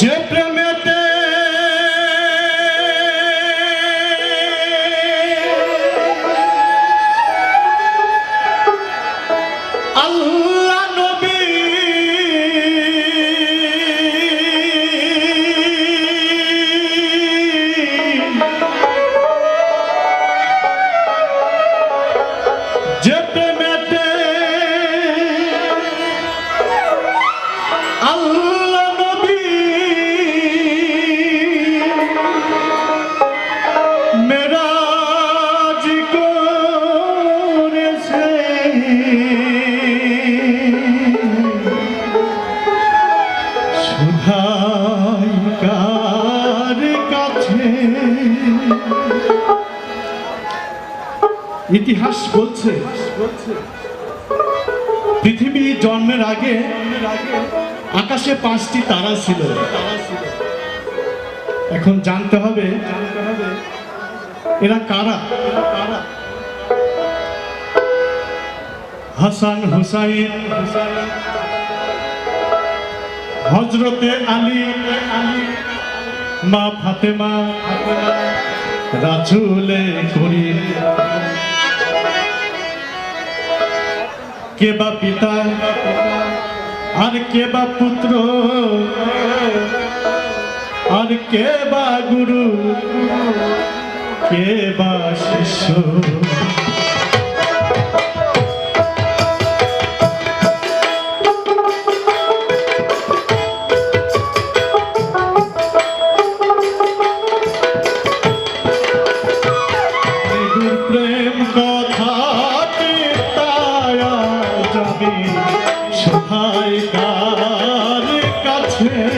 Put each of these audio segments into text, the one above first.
de pleno ইতিহাস বলছে, পৃথিবী জন্মের আগে আকাশে পাঁচটি তারা ছিল। এখন জানতে হবে, এরা কারা? হাসান হুসাইন হজরতে আলী আলী মা ফাতেমা রাজুলে করিম। কে বা পিতা? আর কে বা পুত্র? আর কে বা গুরু? কে বা শিষ্য? যাবে সহায় কার কাছে।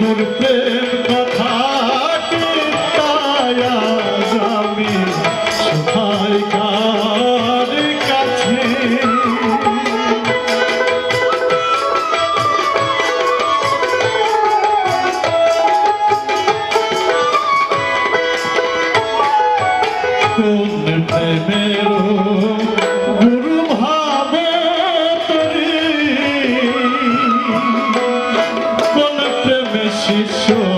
নিগুর প্রেম কথাটি তায়া যাবে সোহায় কার কাছে? কোন প্রেমের গুরু choro.